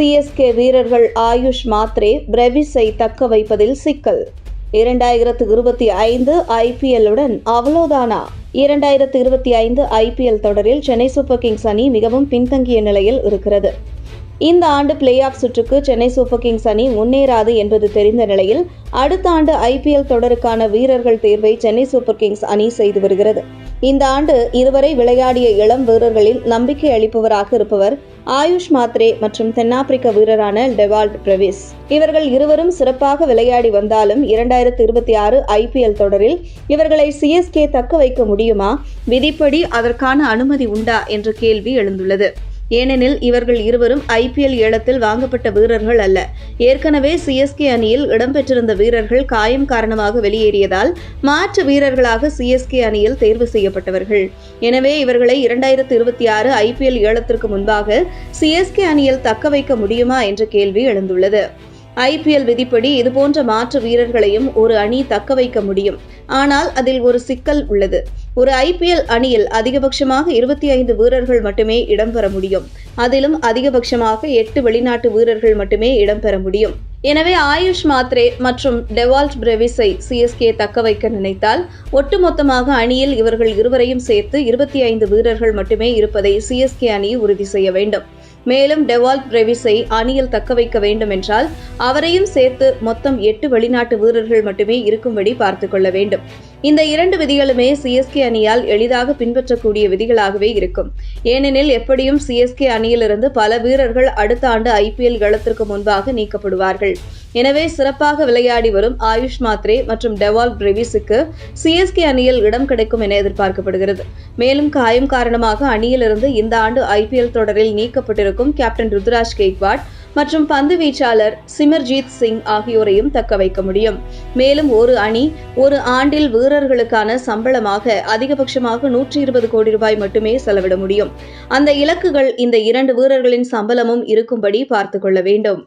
CSK வீரர்கள் ஆயுஷ் மாத்ரே பிரவிஸை தக்க வைப்பதில் சிக்கல். இரண்டாயிரத்து இருபத்தி ஐந்து ஐபிஎல்லுடன் அவ்வளோதானா இரண்டாயிரத்து இருபத்தி ஐந்து ஐபிஎல் தொடரில் சென்னை சூப்பர் கிங்ஸ் அணி மிகவும் பின்தங்கிய நிலையில் இருக்கிறது. இந்த ஆண்டு பிளே ஆஃப் சுற்றுக்கு சென்னை சூப்பர் கிங்ஸ் அணி முன்னேறாது என்பது தெரிந்த நிலையில் அடுத்த ஆண்டு ஐபிஎல் தொடருக்கான வீரர்கள் தேர்வை சென்னை சூப்பர் கிங்ஸ் அணி செய்து வருகிறது. இந்த ஆண்டு இதுவரை விளையாடிய இளம் வீரர்களில் நம்பிக்கை அளிப்பவராக இருப்பவர் ஆயுஷ் மாத்ரே மற்றும் தென்னாப்பிரிக்க வீரரான டெவால்ட் பிரவிஸ். இவர்கள் இருவரும் சிறப்பாக விளையாடி வந்தாலும் இரண்டாயிரத்து இருபத்தி ஆறு ஐபிஎல் தொடரில் இவர்களை சிஎஸ்கே தக்க வைக்க முடியுமா? விதிப்படி அதற்கான அனுமதி உண்டா? என்ற கேள்வி எழுந்துள்ளது. ஏனெனில் இவர்கள் இருவரும் ஐபிஎல் ஏலத்தில் வாங்கப்பட்ட வீரர்கள் அல்ல. ஏற்கனவே சிஎஸ்கே அணியில் இடம்பெற்றிருந்த வீரர்கள் காயம் காரணமாக வெளியேறியதால் மாற்று வீரர்களாக சிஎஸ்கே அணியில் தேர்வு செய்யப்பட்டவர்கள். எனவே இவர்களை இரண்டாயிரத்து இருபத்தி ஆறு ஐபிஎல் ஏலத்திற்கு முன்பாக சிஎஸ்கே அணியில் தக்க வைக்க முடியுமா என்ற கேள்வி எழுந்துள்ளது. ஐபிஎல் விதிப்படி இதுபோன்ற மாற்று வீரர்களையும் ஒரு அணி தக்க வைக்க முடியும். ஆனால் அதில் ஒரு சிக்கல் உள்ளது. ஒரு ஐபிஎல் அணியில் அதிகபட்சமாக இருபத்தி ஐந்து வீரர்கள் மட்டுமே இடம்பெற முடியும். அதிலும் அதிகபட்சமாக எட்டு வெளிநாட்டு வீரர்கள் மட்டுமே இடம்பெற முடியும். எனவே ஆயுஷ் மாத்ரே மற்றும் டெவால்ட் பிரெவிஸை சிஎஸ்கே தக்க வைக்க நினைத்தால் ஒட்டுமொத்தமாக அணியில் இவர்கள் இருவரையும் சேர்த்து இருபத்தி ஐந்து வீரர்கள் மட்டுமே இருப்பதை சிஎஸ்கே அணி உறுதி செய்ய வேண்டும். மேலும் டெவால்ட் பிரவிஸை அணியில் தக்க வைக்க வேண்டும் என்றால் அவரையும் சேர்த்து மொத்தம் எட்டு வெளிநாட்டு வீரர்கள் மட்டுமே இருக்கும்படி பார்த்து கொள்ள வேண்டும். இந்த இரண்டு விதிகளுமே சிஎஸ்கே அணியால் எளிதாக பின்பற்றக்கூடிய விதிகளாகவே இருக்கும். ஏனெனில் எப்படியும் சிஎஸ்கே அணியிலிருந்து பல வீரர்கள் அடுத்த ஆண்டு ஐபிஎல் களத்திற்கு முன்பாக நீக்கப்படுவார்கள். எனவே சிறப்பாக விளையாடி வரும் ஆயுஷ் மாத்ரே மற்றும் டெவால் பிரேவிஸுக்கு சிஎஸ்கே அணியில் இடம் கிடைக்கும் என எதிர்பார்க்கப்படுகிறது. மேலும் காயம் காரணமாக அணியிலிருந்து இந்த ஆண்டு ஐபிஎல் தொடரில் நீக்கப்பட்டிருக்கும் கேப்டன் ருத்ராஜ் கெய்க்வாட் மற்றும் பந்து வீச்சாளர் சிமர்ஜீத் சிங் ஆகியோரையும் தக்க வைக்க முடியும். மேலும் ஒரு அணி ஒரு ஆண்டில் வீரர்களுக்கான சம்பளமாக அதிகபட்சமாக நூற்றி இருபது கோடி ரூபாய் மட்டுமே செலவிட முடியும். அந்த இலக்குகள் இந்த இரண்டு வீரர்களின் சம்பளமும் இருக்கும்படி பார்த்துக் கொள்ள வேண்டும்.